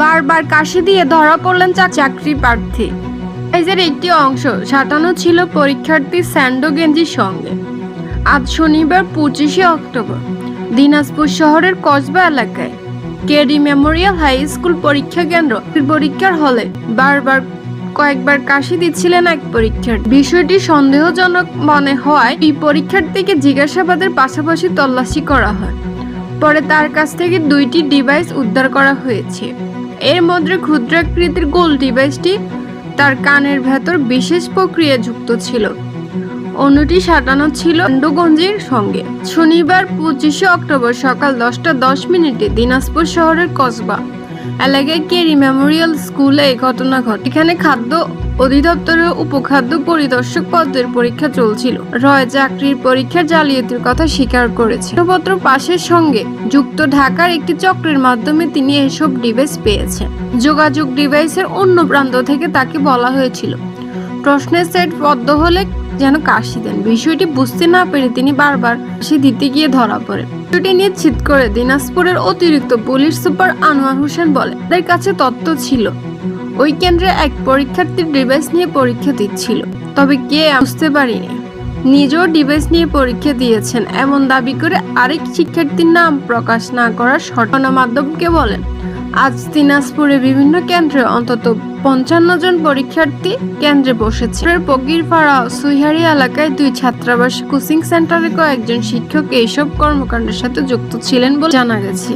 বারবার কাশি দিয়ে ধরা পড়লেন চাকরি প্রার্থী। এর একটি অংশ সাঁটানো ছিল পরীক্ষার্থী স্যান্ডো গেঞ্জির সঙ্গে। আজ শনিবার পঁচিশে অক্টোবর, দিনাজপুর শহরের কসবা এলাকায়। কেডি মেমোরিয়াল হাই স্কুল পরীক্ষা কেন্দ্র পরীক্ষার হলে বারবার কয়েকবার কাশি দিচ্ছিলেন এক পরীক্ষার বিষয়টি সন্দেহজনক মনে হওয়ায় এই পরীক্ষার্থীকে জিজ্ঞাসাবাদের পাশাপাশি তল্লাশি করা হয়। পরে তার কাছ থেকে দুইটি ডিভাইস উদ্ধার করা হয়েছে। এর মধ্যে ক্ষুদ্রাকৃতির গোল ডিভাইসটি তার কানের ভেতর বিশেষ প্রক্রিয়া যুক্ত ছিল। অন্যটি সাটানো ছিল অন্ডগঞ্জের সঙ্গে। শনিবার পঁচিশে অক্টোবর সকাল দশটা দশ মিনিটে দিনাজপুর শহরের কসবা। এলাকায় কেরি মেমোরিয়াল স্কুলে এই ঘটনা ঘটে। এখানে খাদ্য অধিদপ্তরের উপখাদ্য পরিদর্শক পদের পরীক্ষা চলছিল। রয় চাকরির পরীক্ষার জালিয়াতির কথা স্বীকার করেছে। পত্র পাশের সঙ্গে যুক্ত ঢাকার একটি চক্রের মাধ্যমে তিনি এসব ডিভাইস পেয়েছেন। যোগাযোগ ডিভাইসের অন্য প্রান্ত থেকে তাকে বলা হয়েছিল। প্রশ্নের সেট বদ্ধ হলে যেন কাশি দেন। বিষয়টি বুঝতে না পেরে তিনি বারবার কাশি দিতে গিয়ে ধরা পড়ে। বিষয়টি নিশ্চিত করে দিনাজপুরের অতিরিক্ত পুলিশ সুপার আনোয়ার হোসেন বলে, তাদের কাছে তথ্য ছিল। ওই কেন্দ্রে এক পরীক্ষার্থীর ডিভাইস নিয়ে পরীক্ষা দিচ্ছিল, তবে কে বুঝতে পারিনি। নিজেও ডিভাইস নিয়ে পরীক্ষা দিয়েছেন, এমন দাবি করে আরেক শিক্ষার্থীর নাম প্রকাশ না করার মাধ্যমকে বলেন। আজ দিনাজপুরে বিভিন্ন কেন্দ্রে অন্তত পঞ্চান্ন জন পরীক্ষার্থী কেন্দ্রে বসেছে। পকিরপাড়া সুইহারি এলাকায় দুই ছাত্রাবাস কোচিং সেন্টারে কয়েকজন শিক্ষক এইসব কর্মকাণ্ডের সাথে যুক্ত ছিলেন বলে জানা গেছে।